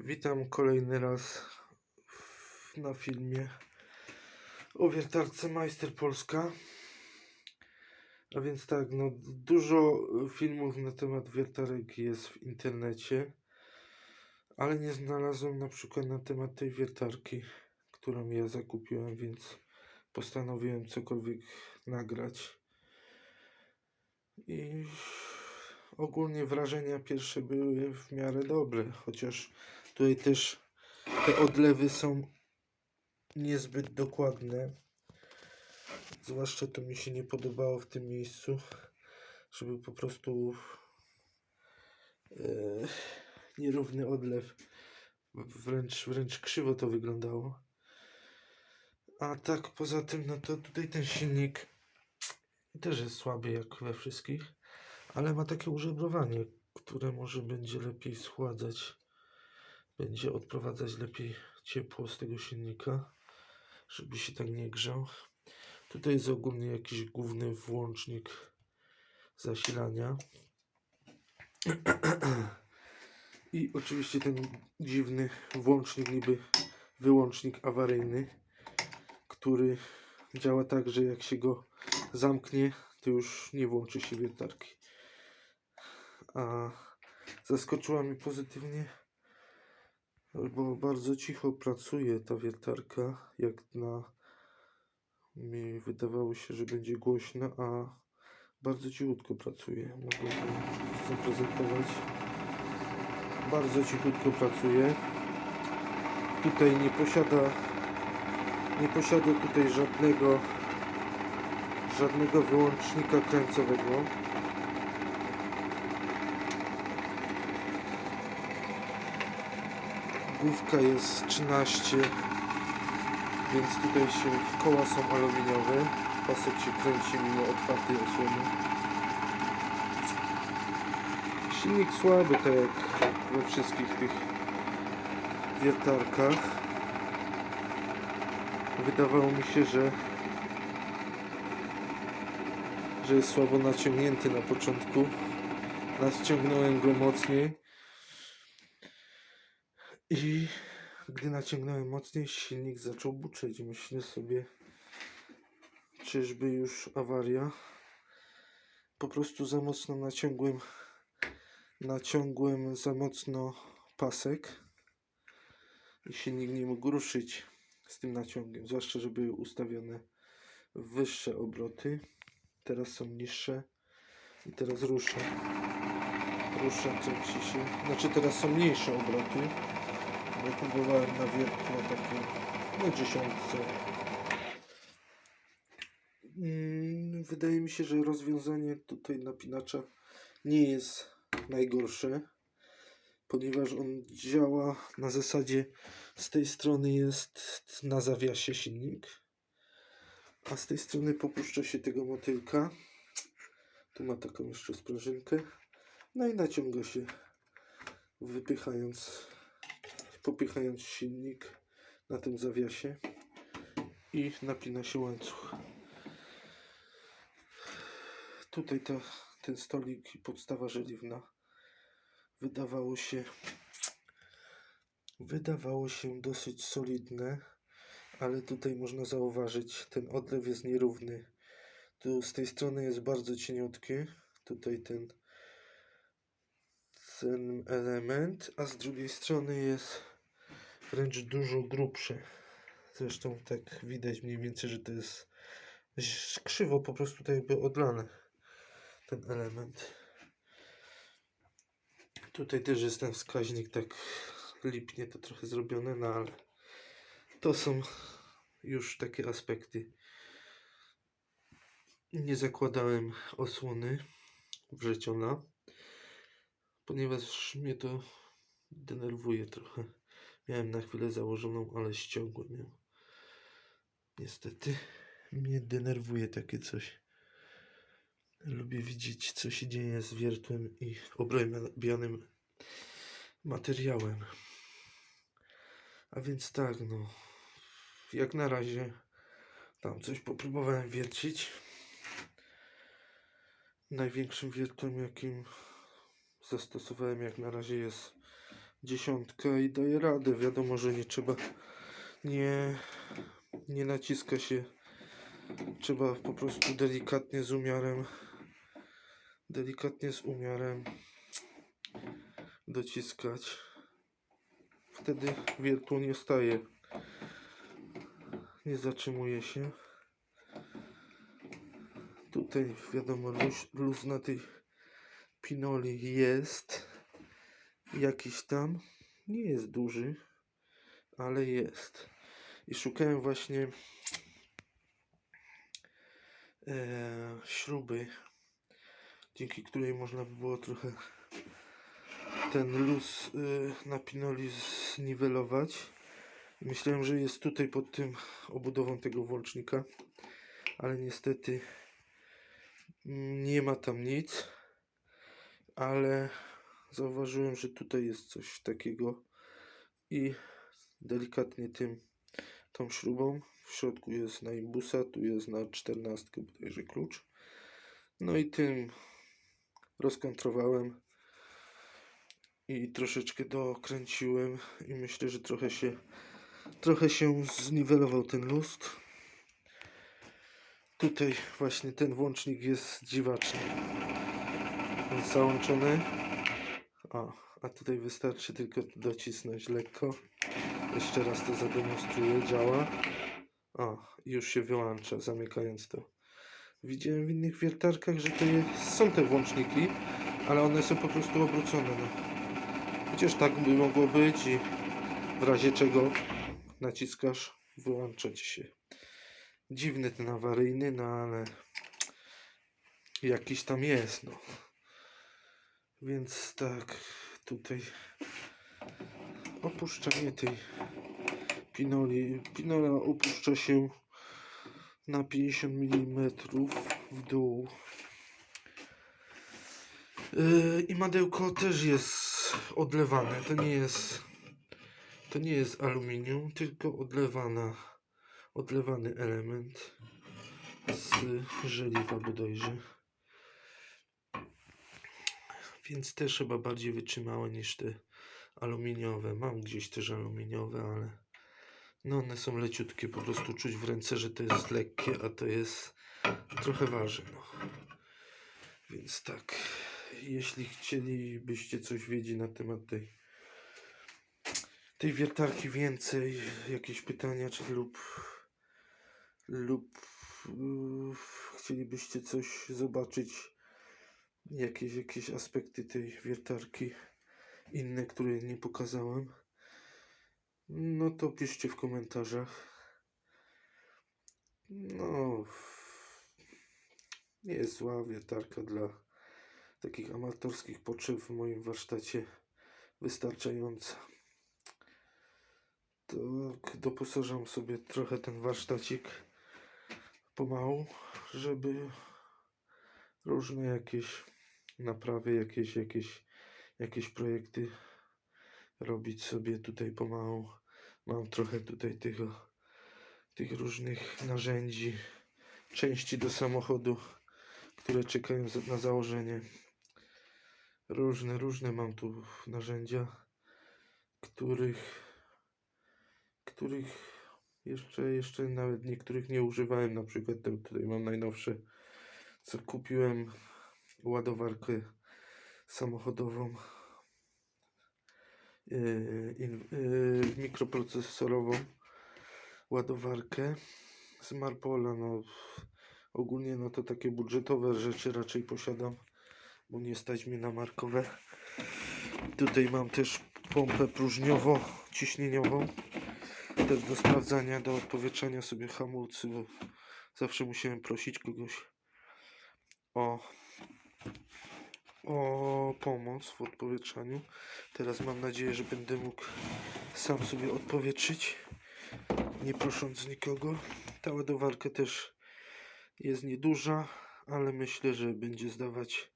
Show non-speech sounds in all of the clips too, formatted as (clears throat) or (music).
Witam kolejny raz na filmie o wiertarce Majster Polska. A więc tak, no dużo filmów na temat wiertarek jest w internecie, ale nie znalazłem na przykład na temat tej wiertarki, którą ja zakupiłem, więc postanowiłem cokolwiek nagrać. I ogólnie wrażenia pierwsze były w miarę dobre, chociaż tutaj też te odlewy są niezbyt dokładne. Zwłaszcza to mi się nie podobało w tym miejscu, żeby po prostu e, nierówny odlew. Wręcz, wręcz krzywo to wyglądało. A tak poza tym, no to tutaj ten silnik też jest słaby jak we wszystkich, ale ma takie użebrowanie, które może będzie lepiej schładzać, będzie odprowadzać lepiej ciepło z tego silnika, żeby się tak nie grzał. Tutaj jest ogólnie jakiś główny włącznik zasilania. (clears throat) I oczywiście ten dziwny włącznik, niby wyłącznik awaryjny, który działa tak, że jak się go zamknie, to już nie włączy się wiertarki. A zaskoczyła mnie pozytywnie, bo bardzo cicho pracuje ta wiertarka, jak na mi wydawało się, że będzie głośna, a bardzo cichutko pracuje. Mogę to zaprezentować. Bardzo cichutko pracuje. Tutaj nie posiada nie posiada tutaj żadnego żadnego wyłącznika krańcowego. Główka jest 13, więc tutaj się koła są aluminiowe. Pasek się kręci mimo otwartej osłony. Silnik słaby, tak jak we wszystkich tych wiertarkach. Wydawało mi się, że że jest słabo naciągnięty na początku. Naciągnąłem go mocniej. I gdy naciągnąłem mocniej, silnik zaczął buczeć. Myślę sobie, czyżby już awaria. Po prostu za mocno naciągłem, naciągłem za mocno pasek i silnik nie mógł ruszyć z tym naciągiem. Zwłaszcza, że były ustawione wyższe obroty. Teraz są niższe i teraz rusza. Rusza, kręci się. Znaczy teraz są mniejsze obroty. Bo próbowałem na wiertło takie na dziesiątce. Mm, Wydaje mi się, że rozwiązanie tutaj napinacza nie jest najgorsze, ponieważ on działa na zasadzie z tej strony jest na zawiasie silnik, a z tej strony popuszcza się tego motylka. Tu ma taką jeszcze sprężynkę. No i naciąga się, wypychając, popychając silnik na tym zawiasie i napina się łańcuch. Tutaj ta, ten stolik i podstawa żeliwna wydawało się wydawało się dosyć solidne, ale tutaj można zauważyć, ten odlew jest nierówny. Tu z tej strony jest bardzo cieniutki, tutaj ten ten element, a z drugiej strony jest wręcz dużo grubszy. Zresztą tak widać mniej więcej, że to jest krzywo po prostu tak jakby odlane ten element. Tutaj też jest ten wskaźnik tak lipnie to trochę zrobione, no ale to są już takie aspekty. Nie zakładałem osłony wrzeciona, ponieważ mnie to denerwuje trochę. Miałem na chwilę założoną, ale ściągłem ją. Niestety mnie denerwuje takie coś. Lubię widzieć, co się dzieje z wiertłem i obrabionym materiałem. A więc tak, no. Jak na razie tam coś popróbowałem wiercić. Największym wiertłem, jakim zastosowałem jak na razie jest dziesiątka i daje radę. Wiadomo, że nie trzeba, nie, nie naciska się. Trzeba po prostu delikatnie z umiarem, delikatnie z umiarem dociskać. Wtedy wiertło nie staje. Nie zatrzymuje się. Tutaj wiadomo luz, luz na tej pinoli jest. Jakiś tam. Nie jest duży, ale jest. I szukałem właśnie e, śruby, dzięki której można by było trochę ten luz y, na pinoli zniwelować. Myślałem, że jest tutaj pod tym obudową tego włącznika, ale niestety mm, nie ma tam nic. Ale zauważyłem, że tutaj jest coś takiego i delikatnie tym tą śrubą w środku jest na imbusa, tu jest na 14 bodajże klucz. No i tym rozkontrowałem i troszeczkę dokręciłem i myślę, że trochę się trochę się zniwelował ten lust. Tutaj właśnie ten włącznik jest dziwaczny. Załączony. A, a tutaj wystarczy tylko docisnąć lekko. Jeszcze raz to zademonstruję. Działa. A, już się wyłącza, zamykając to. Widziałem w innych wiertarkach, że to jest, są te włączniki, ale one są po prostu obrócone. No. Chociaż tak by mogło być i w razie czego naciskasz, wyłącza ci się. Dziwny ten awaryjny, no ale jakiś tam jest, no. Więc tak, tutaj opuszczanie tej pinoli. Pinola opuszcza się na 50 mm w dół. Yy, I madełko też jest odlewane. To nie jest to nie jest aluminium, tylko odlewana odlewany element z żeliwa bodajże. Więc też chyba bardziej wytrzymałe niż te aluminiowe. Mam gdzieś też aluminiowe, ale no one są leciutkie. Po prostu czuć w ręce, że to jest lekkie, a to jest trochę waży. No. Więc tak, jeśli chcielibyście coś wiedzieć na temat tej tej wiertarki więcej, jakieś pytania czy lub lub yy, chcielibyście coś zobaczyć, jakieś, jakieś aspekty tej wiertarki inne, które nie pokazałem, no to piszcie w komentarzach. No, nie jest zła wiertarka dla takich amatorskich potrzeb w moim warsztacie wystarczająca. Tak, doposażam sobie trochę ten warsztacik pomału, żeby różne jakieś naprawy, jakieś, jakieś, jakieś projekty robić sobie tutaj pomału. Mam trochę tutaj tego, tych różnych narzędzi, części do samochodu, które czekają na założenie. Różne, różne mam tu narzędzia, których których jeszcze, jeszcze nawet niektórych nie używałem. Na przykład tutaj mam najnowsze, co kupiłem ładowarkę samochodową yy, yy, mikroprocesorową ładowarkę z Marpola. No, ogólnie no to takie budżetowe rzeczy raczej posiadam, bo nie stać mnie na markowe. Tutaj mam też pompę próżniowo-ciśnieniową też do sprawdzania, do odpowietrzenia sobie hamulcy, bo zawsze musiałem prosić kogoś o, o pomoc w odpowietrzaniu. Teraz mam nadzieję, że będę mógł sam sobie odpowietrzyć, nie prosząc nikogo. Ta ładowarka też jest nieduża, ale myślę, że będzie zdawać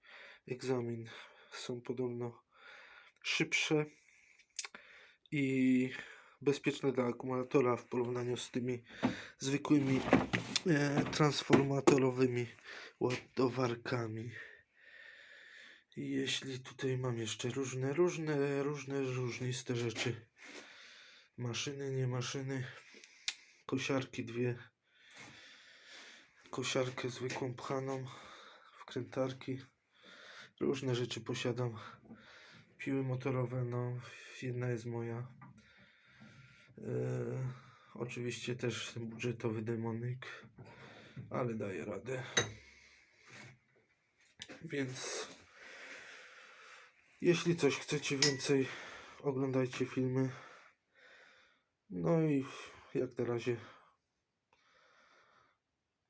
egzamin. Są podobno szybsze i bezpieczne dla akumulatora w porównaniu z tymi zwykłymi e, transformatorowymi ładowarkami. Jeśli tutaj mam jeszcze różne, różne, różne, różniste rzeczy. Maszyny, nie maszyny. Kosiarki dwie. Kosiarkę zwykłą pchaną. Wkrętarki. Różne rzeczy posiadam. Piły motorowe, no jedna jest moja. Eee, oczywiście też budżetowy demonik, ale daję radę. Więc jeśli coś chcecie więcej, oglądajcie filmy. No i jak na razie,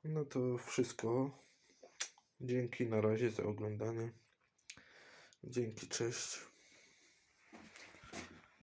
no to wszystko. Dzięki na razie za oglądanie. Dzięki, cześć.